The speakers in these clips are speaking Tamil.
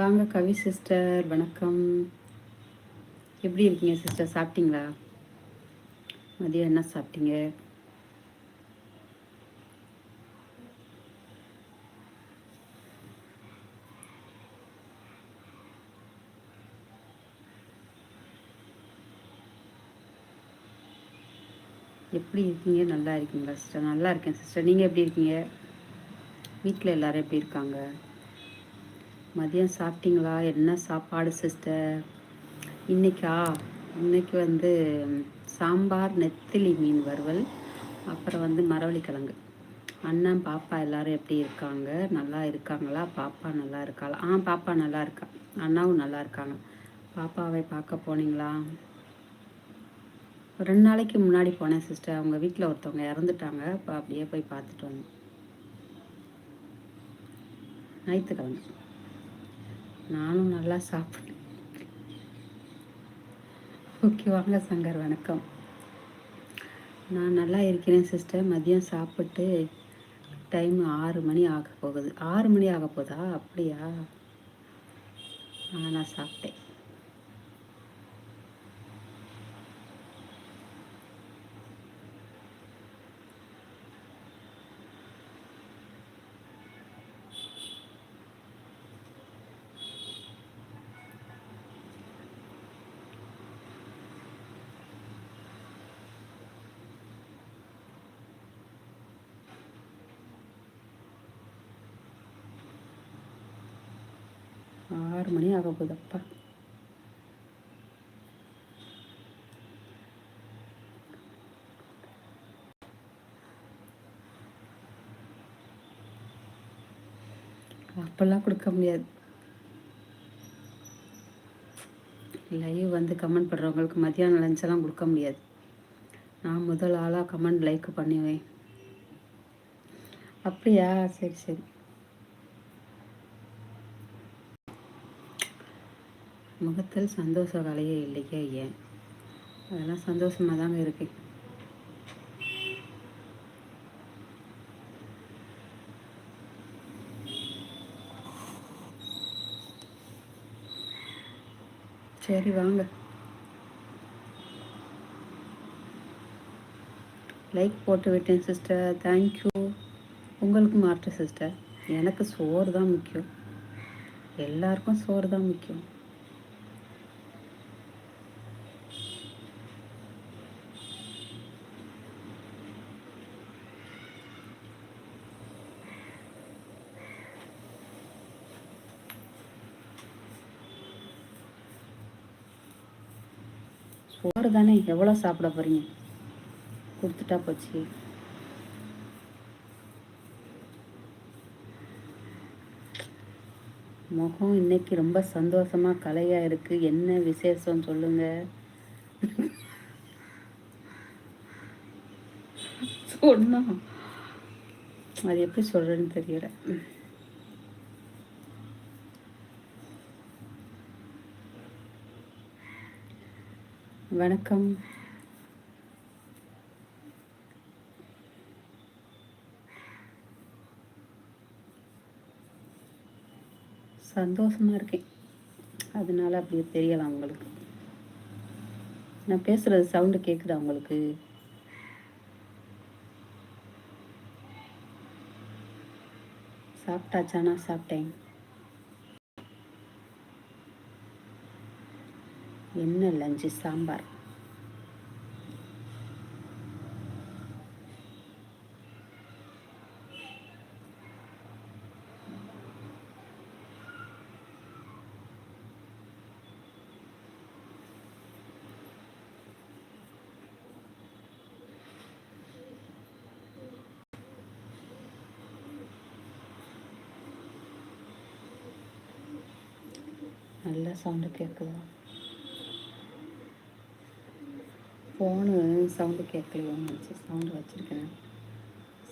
வாங்க கவி சிஸ்டர் வணக்கம். எப்படி இருக்கீங்க சிஸ்டர் சாப்பிட்டீங்களா? மதியம் என்ன சாப்பிட்டீங்க? எப்படி இருக்கீங்க? நல்லா இருக்கீங்களா சிஸ்டர் நல்லா இருக்கேன் சிஸ்டர் நீங்கள் எப்படி இருக்கீங்க? வீட்டில் எல்லோரும் எப்படி இருக்காங்க? மதியம் சாப்பிட்டீங்களா? என்ன சாப்பாடு சிஸ்டர் இன்றைக்கா இன்றைக்கி வந்து சாம்பார் நெத்திலி மீன் வறுவல் அப்புறம் வந்து மரவள்ளி கிழங்கு அண்ணன் பாப்பா எல்லாரும் எப்படி இருக்காங்க? நல்லா இருக்காங்களா? பாப்பா நல்லா இருக்காளா? ஆ பாப்பா நல்லா இருக்கா. அண்ணாவும் நல்லா இருக்காங்க. பாப்பாவை பார்க்க போனீங்களா? ரெண்டு நாளைக்கு முன்னாடி போனேன் சிஸ்டர் அவங்க வீட்டில் ஒருத்தவங்க இறந்துட்டாங்க. இப்போ அப்படியே போய் பார்த்துட்டு வந்தோம் ஞாயிற்றுக்கிழமை. நானும் நல்லா சாப்பிட்டேன் ஓகே வாங்க சங்கர் வணக்கம். நான் நல்லா இருக்கிறேன் சிஸ்டர் மதியம் சாப்பிட்டு டைம் ஆறு மணி ஆக போகுது. ஆறு மணி ஆக போதா? அப்படியா? நான் சாப்பிட்டேன். ஆறு மணி ஆக போகுதப்பா. அப்பெல்லாம் கொடுக்க முடியாது. லைவ் வந்து கமெண்ட் பண்ணுறவங்களுக்கு மத்தியானம் லஞ்செல்லாம் கொடுக்க முடியாது. நான் முதல் ஆளாக கமெண்ட் லைக் பண்ணுவேன். அப்படியா? சரி சரி. முகத்தில் சந்தோஷ வலையே இல்லையே ஏன்? அதெல்லாம் சந்தோஷமாக தாங்க இருக்கேன் சரி வாங்க. லைக் போட்டு விட்டேன் சிஸ்டர் தேங்க்யூ உங்களுக்கு மாற்று சிஸ்டர் எனக்கு சோறு தான் முக்கியம். எல்லாருக்கும் சோறு தான் முக்கியம். சோறு தானே எவ்வளோ சாப்பிட போகிறீங்க கொடுத்துட்டா போச்சு. முகம் இன்னைக்கு ரொம்ப சந்தோஷமாக கலையாக இருக்குது என்ன விசேஷம் சொல்லுங்கள் சொன்னா. அது எப்படி சொல்கிறேன்னு தெரியல. வணக்கம். சந்தோஷமா இருக்கேன். அதனால அப்படியே தெரியலாம் உங்களுக்கு. நான் பேசுறது சவுண்டு கேட்குதா உங்களுக்கு? சாப்பிட்டாச்சானா சாப்பிட்டேன். என்ன லஞ்சு சாம்பார். நல்ல சவுண்டு கேட்குதா ஃபோனு சவுண்டு கேட்கலையோன்னு நினச்சி சவுண்டு வச்சுருக்கேன்.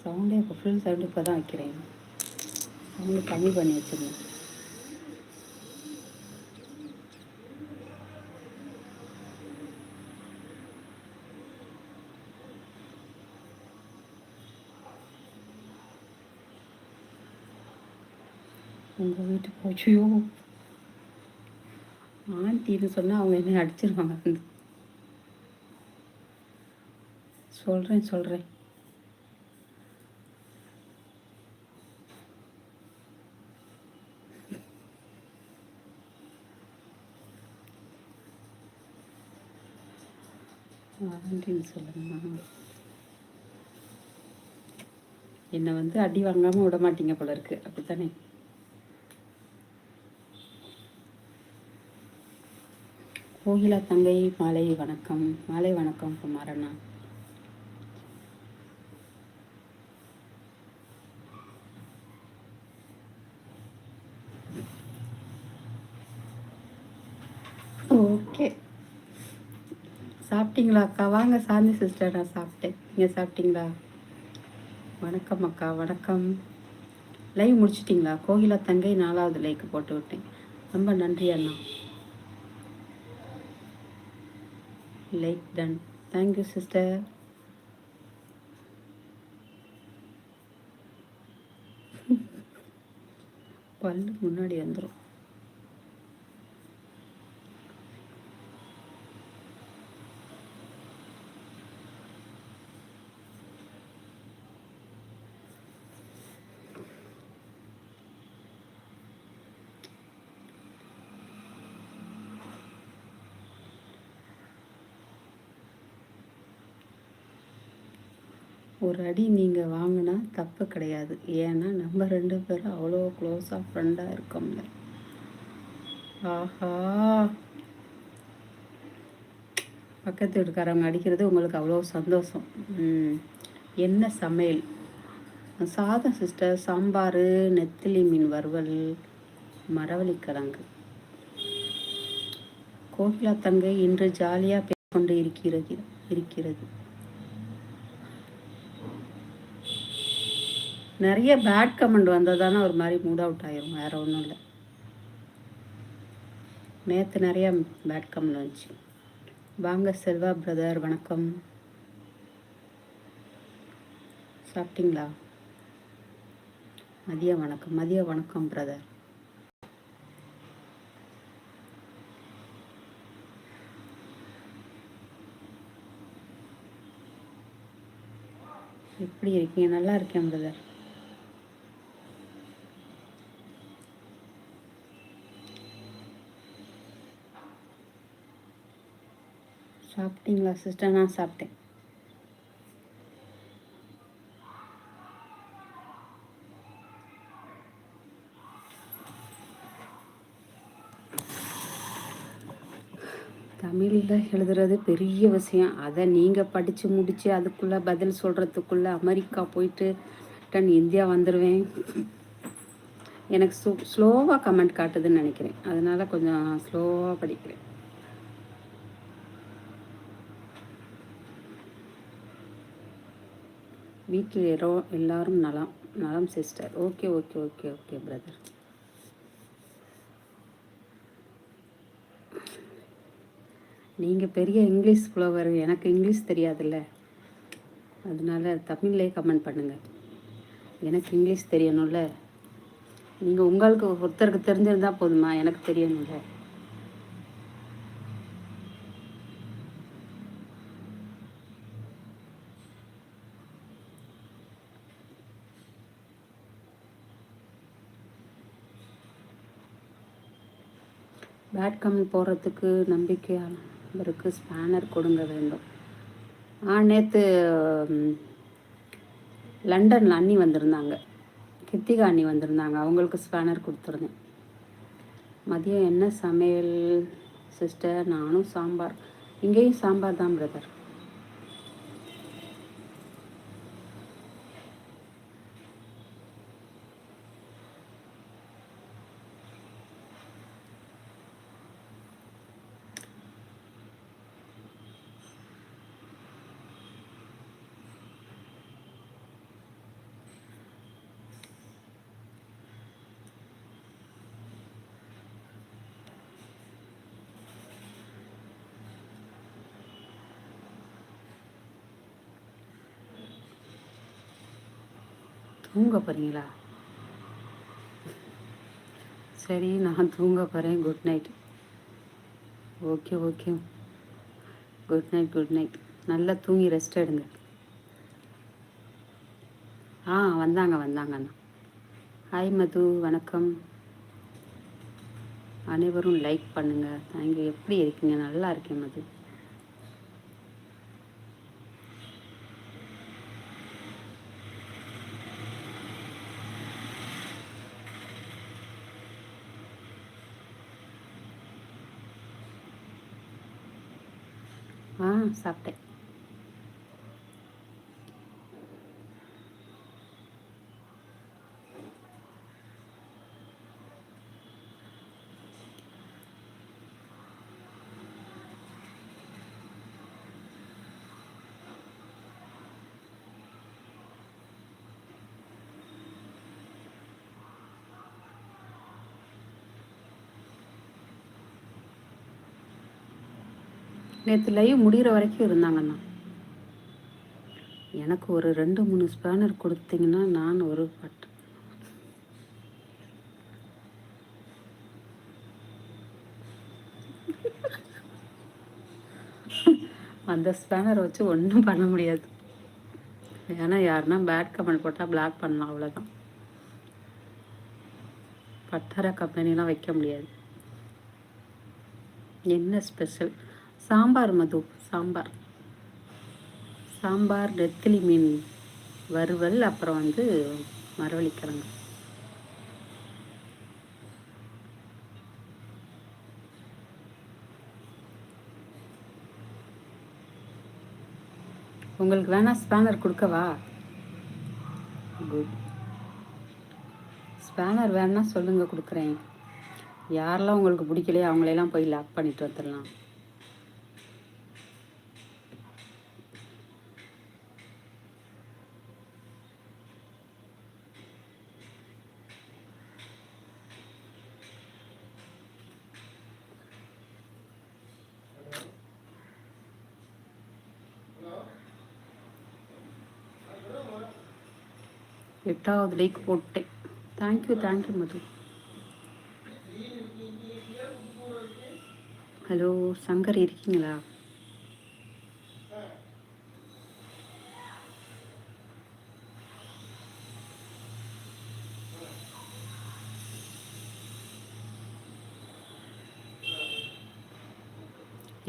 சவுண்டே இப்போ ஃபுல் சவுண்டு இப்போ தான் வைக்கிறேன். சவுண்டு கம்மி பண்ணி வச்சுருந்தேன் உங்கள் வீட்டுக்கு போச்சியோ ஆண்டின்னு சொன்னால் அவங்க என்ன அடிச்சிருவாங்க வந்து சொல்கிறேன் சொல்கிறேன் ஆண்டின்னு சொல்லுங்கம்மா. என்னை வந்து அடி வாங்காமல் விட மாட்டீங்க போல இருக்கு. அப்படித்தானே? கோகிலா தங்கை மாலை வணக்கம். மாலை வணக்கம் குமாரண்ணா ஓகே சாப்பிட்டீங்களா அக்கா வாங்க சாந்தி சிஸ்டர் நான் சாப்பிட்டேன். நீங்கள் சாப்பிட்டீங்களா? வணக்கம் அக்கா வணக்கம். லைவ் முடிச்சிட்டிங்களா? கோகிலா தங்கை நாலாவது லைக்கு போட்டு விட்டேன். ரொம்ப நன்றி அண்ணா. Like done. Thank you sister பல்லு முன்னாடி வந்துடும் ஒரு அடி நீங்கள் வாங்கினா தப்பு கிடையாது. ஏன்னா நம்ம ரெண்டு பேரும் அவ்வளோ க்ளோஸாக ஃப்ரெண்டாக இருக்கோம்ல. ஆஹா. பக்கத்து வீட்டுக்காரவங்க அடிக்கிறது உங்களுக்கு அவ்வளோ சந்தோஷம். என்ன சமையல்? சாதம் சிஸ்டர் சாம்பார் நெத்திலி மீன் வறுவல் மரவள்ளிக்கிழங்கு. கோகிலா தங்கை இன்று ஜாலியாக பேசிக்கொண்டு இருக்கிறது இருக்கிறது. நிறைய பேட் கமெண்ட் வந்ததானே ஒரு மாதிரி மூட் அவுட் ஆயிரும் வேறு ஒன்றும் இல்லை. நேற்று நிறையா பேட் கமெண்ட் வந்துச்சு. வாங்க செல்வா பிரதர் வணக்கம். சாப்பிட்டீங்களா? மதிய வணக்கம் மதிய வணக்கம் பிரதர் எப்படி இருக்கீங்க? நல்லா இருக்கேன் பிரதர் சாப்பிட்டீங்களா சிஸ்டர் நான் சாப்பிட்டேன் தமிழில் எழுதுறது பெரிய விஷயம். அதை நீங்கள் படித்து முடித்து அதுக்குள்ளே பதில் சொல்கிறதுக்குள்ளே அமெரிக்கா போயிட்டு டன் இந்தியா வந்துடுவேன் எனக்கு ஸ்லோ ஸ்லோவாக கமெண்ட் காட்டுதுன்னு நினைக்கிறேன். அதனால் கொஞ்சம் ஸ்லோவாக படிக்கிறேன். வீட்டில் எல்லோ எல்லாரும் நலம் நலம் sister. Okay okay okay okay brother நீங்கள் பெரிய இங்கிலீஷ் ஃப்ளோவர் எனக்கு இங்கிலீஷ் தெரியாதுல்ல. அதனால தமிழ்லேயே கமெண்ட் பண்ணுங்கள் எனக்கு இங்கிலீஷ் தெரியணும்ல. நீங்கள் உங்களுக்கு ஒருத்தருக்கு தெரிஞ்சிருந்தால் போதுமா? எனக்கு தெரியணும்ல. பேட் கமெண்ட் போடுறதுக்கு நம்பிக்கையாளருக்கு ஸ்பேனர் கொடுங்க வேண்டும். ஆ நேற்று லண்டனில் அண்ணி வந்திருந்தாங்க. கித்திகா அண்ணி வந்திருந்தாங்க. அவங்களுக்கு ஸ்பேனர் கொடுத்துருந்தேன். மதியம் என்ன சமையல் சிஸ்டர் நானும் சாம்பார். இங்கேயும் சாம்பார் தான் பிரதர் தூங்க போகிறீங்களா சரி நான் தூங்க போகிறேன் good night okay okay good night good night நல்லா தூங்கி ரெஸ்ட் எடுங்க. ஆ வந்தாங்க வந்தாங்க ஹாய் மது. வணக்கம். அனைவரும் லைக் பண்ணுங்கள் தேங்க்யூ எப்படி இருக்கீங்க? நல்லா இருக்கேன் மது ஆ சாப்பிட்டேன். நேற்று லைவ் முடிகிற வரைக்கும் இருந்தாங்கண்ணா. எனக்கு ஒரு ரெண்டு மூணு ஸ்பேனர் கொடுத்தீங்கன்னா நான் ஒரு பட். அந்த ஸ்பேனரை வச்சு ஒன்றும் பண்ண முடியாது. ஏன்னா யாருன்னா பேட் கமெண்ட் போட்டால் பிளாக் பண்ணலாம் அவ்வளோதான் பட்டரை கம்பெனிலாம் வைக்க முடியாது. என்ன ஸ்பெஷல் சாம்பார் மது சாம்பார். சாம்பார் நெத்திலி மீன் வறுவல் அப்புறம் வந்து மரவள்ளிக்கிழங்கு. உங்களுக்கு வேணால் ஸ்பேனர் கொடுக்கவா? குட் ஸ்பேனர் வேணுன்னா சொல்லுங்கள் கொடுக்குறேன். யாரெல்லாம் உங்களுக்கு பிடிக்கலையோ அவங்களையெல்லாம் போய் லாக் பண்ணிட்டு வந்துடலாம். எட்டாவது லைக் போட்டேன். Thank you thank you Madhu. Hello Shankar இருக்கீங்களா?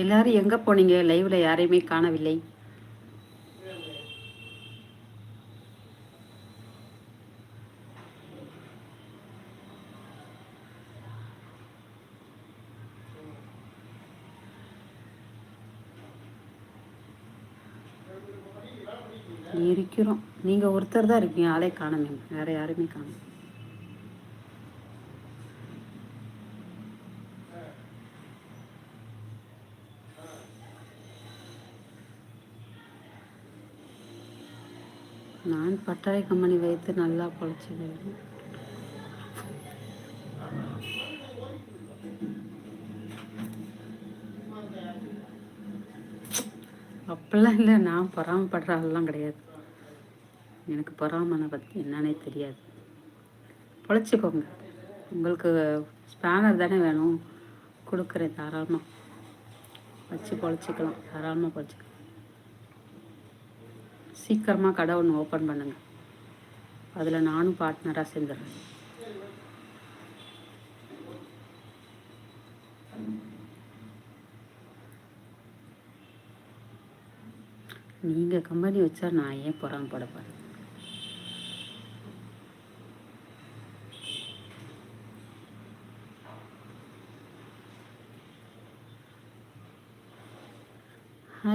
எல்லாரும் எங்கே போனீங்க? லைவில் யாரையுமே காணவில்லை இருக்கிறோம் நீங்கள் ஒருத்தர் தான் இருக்கீங்க ஆளே காணமே. வேறு யாருமே காணும் நான் பட்டறை கம்பெனி வைத்து நல்லா பொழைச்சிக்கிறேன் அப்படிலாம் இல்லை நான் பொறாமப்படுற ஆள்லாம் கிடையாது. எனக்கு பொறாமனை பற்றி என்னன்னே தெரியாது. பொழைச்சிக்கோங்க. உங்களுக்கு ஸ்பேனர் தானே வேணும். கொடுக்குறேன் தாராளமாக வச்சு பொழைச்சிக்கலாம். தாராளமாக பொழைச்சிக்கலாம். சீக்கிரமாக கடை ஒன்று ஓப்பன் பண்ணுங்கள் அதில் நானும் பார்ட்னராக சேர்ந்துடுறேன் நீங்கள் கம்பெனி வச்சா நான் ஏன் பொறாமப்பட போகிறேன்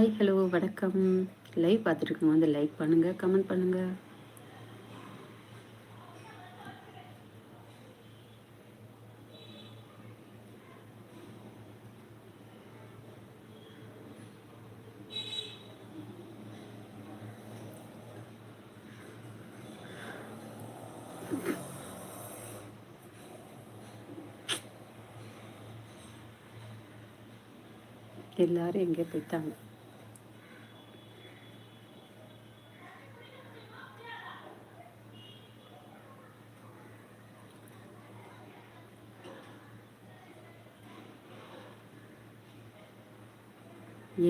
ஹாய் ஹலோ வணக்கம். லைவ் பார்த்துட்டு வந்து லைக் பண்ணுங்கள் கமெண்ட் பண்ணுங்கள் எல்லாரும் எங்கே போயிட்டாங்க?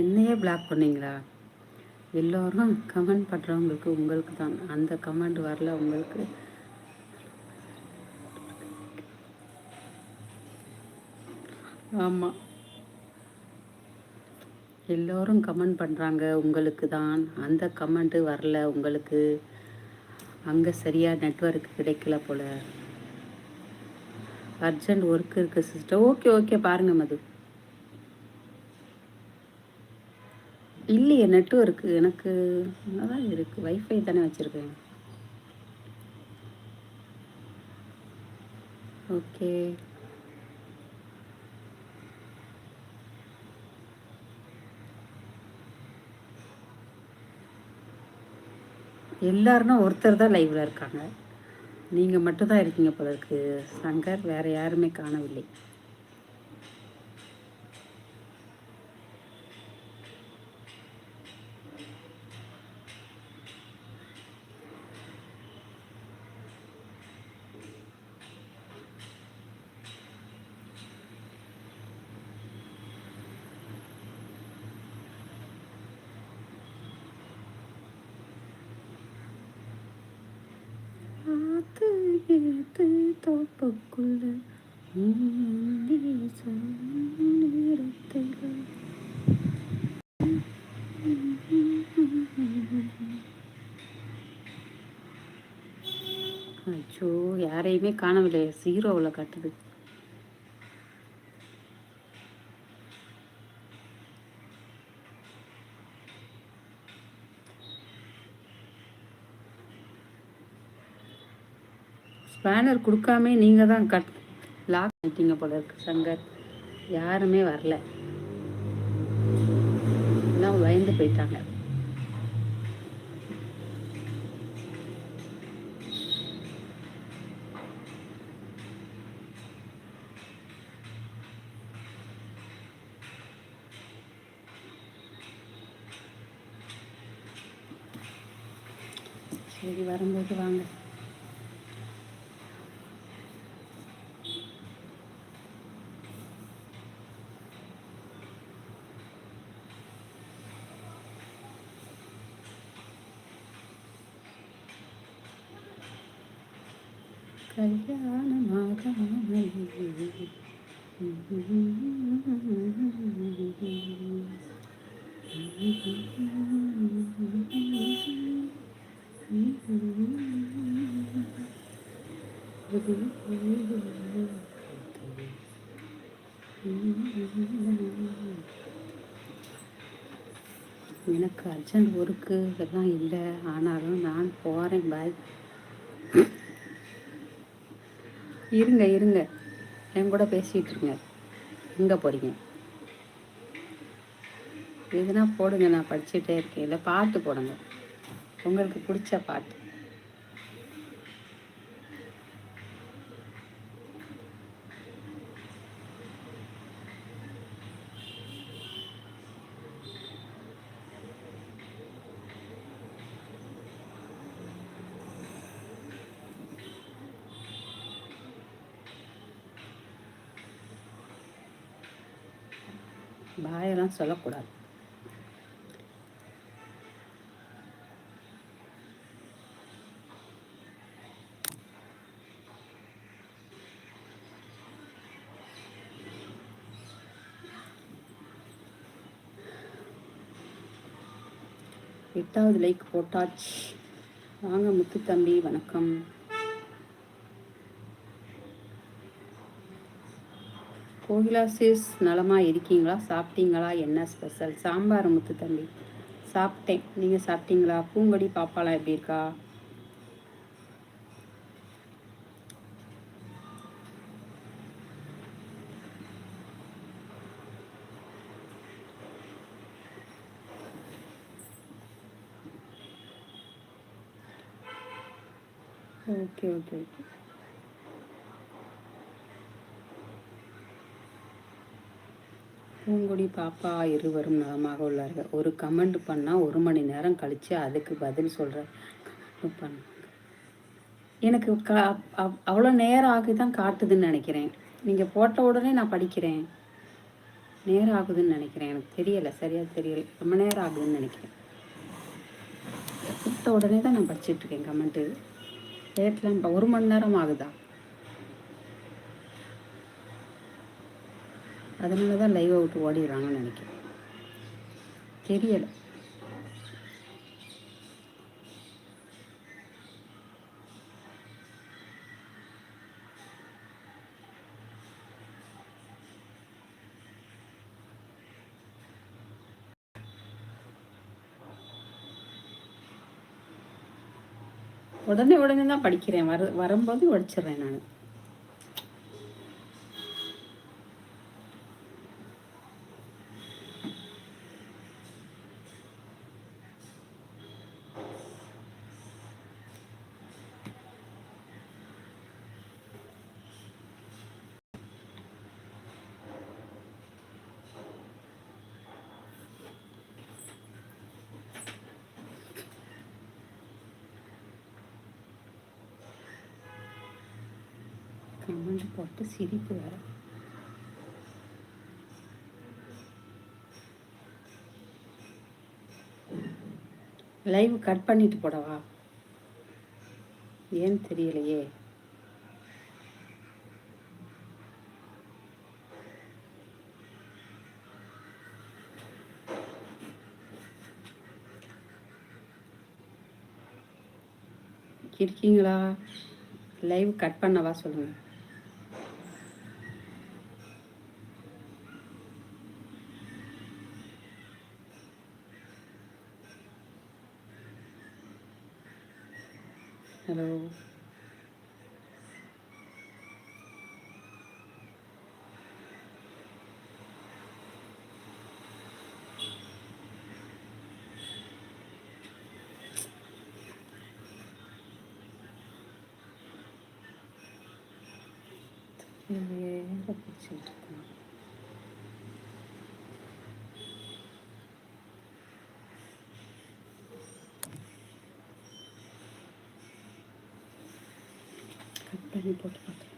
என்னையே பிளாக் பண்ணீங்களா? எல்லோரும் கமெண்ட் பண்ணுறவங்களுக்கு உங்களுக்கு தான். அந்த கமெண்ட் வரல உங்களுக்கு. ஆமாம் எல்லோரும் கமெண்ட் பண்ணுறாங்க உங்களுக்கு தான். அந்த கமெண்ட்டு வரல உங்களுக்கு. அங்கே சரியாக நெட்ஒர்க் கிடைக்கல போல். அர்ஜென்ட் ஒர்க் இருக்குது சிஸ்டர் ஓகே ஓகே பாருங்கள் மது. இல்லையே நெட்ஒர்க்கு எனக்கு தான் இருக்குது வைஃபை தானே வச்சுருக்கேன். ஓகே எல்லாருன்னா ஒருத்தர் தான் லைவில் இருக்காங்க. நீங்கள் மட்டும்தான் இருக்கீங்க போல இருக்கு. சங்கர் வேறு யாருமே காணவில்லை. காத்து ஏத்து தோப்புக்குள்ள அச்சோ யாரையுமே காணவில்லை ஜீரோவில் கட்டுது. பேனர் கொடுக்காமே நீங்கள் தான் கட். லாக் பண்ணிட்டீங்க போல இருக்கு சங்கர். யாருமே வரல. எல்லாம் பயந்து போயிட்டாங்க. சரி வரும்போது வாங்க. எனக்கு அர்ஜென்ட் ஒர்க்கு இதெல்லாம் இல்லை. ஆனாலும் நான் போகிறேன் பாய் இருங்க இருங்க. என் கூட பேசிகிட்டு இருங்க. எங்கே போகிறீங்க எதுனா போடுங்க நான் படிச்சுட்டே இருக்கேன். இல்லை பாட்டு போடுங்க. உங்களுக்கு பிடிச்ச பாட்டு. பாயெல்லாம் சொல்லக்கூடாது. எட்டாவது லைக் போட்டாச்சு. வாங்க முத்து தம்பி வணக்கம். கோகிலா சிஸ் நலமாக இருக்கீங்களா? சாப்பிட்டீங்களா? என்ன ஸ்பெஷல் சாம்பார் முத்து தம்பி. சாப்பிட்டேன். நீங்கள் சாப்பிட்டீங்களா? பூங்கொடி பாப்பாலாம் எப்படி இருக்கா? ஓகே ஓகே ஓகே பூங்குடி பாப்பா இருவரும் நலமாக உள்ளார்கள். ஒரு கமெண்ட் பண்ணால் ஒரு மணி நேரம் கழித்து அதுக்கு பதில் சொல்கிறேன் பண்ண எனக்கு க அவ்வளோ நேரம் ஆகி தான் காட்டுதுன்னு நினைக்கிறேன். நீங்கள் போட்ட உடனே நான் படிக்கிறேன். நேரம் ஆகுதுன்னு நினைக்கிறேன். எனக்கு தெரியலை சரியாக தெரியல. ரொம்ப நேரம் ஆகுதுன்னு நினைக்கிறேன். கொடுத்த உடனே தான் நான் படிச்சுட்டு இருக்கேன் கமெண்ட்டு. லேட்லாம் இப்போ ஒரு மணி நேரம் ஆகுதா? அதனால தான் லைவை விட்டு ஓடிடுறாங்கன்னு நினைக்கிறேன். தெரியலை. உடனே உடனே தான் படிக்கிறேன். வர வரும்போது படிச்சிடுறேன் நான். கமெண்ட் போட்டு சிரிப்பு வேற. லைவ் கட் பண்ணிட்டு போடவா? ஏன்னு தெரியலையே. இருக்கீங்களா? லைவ் கட் பண்ணவா சொல்லுங்கள் ஹலோ வேற பிடிச்சிட்டு இருக்கேன்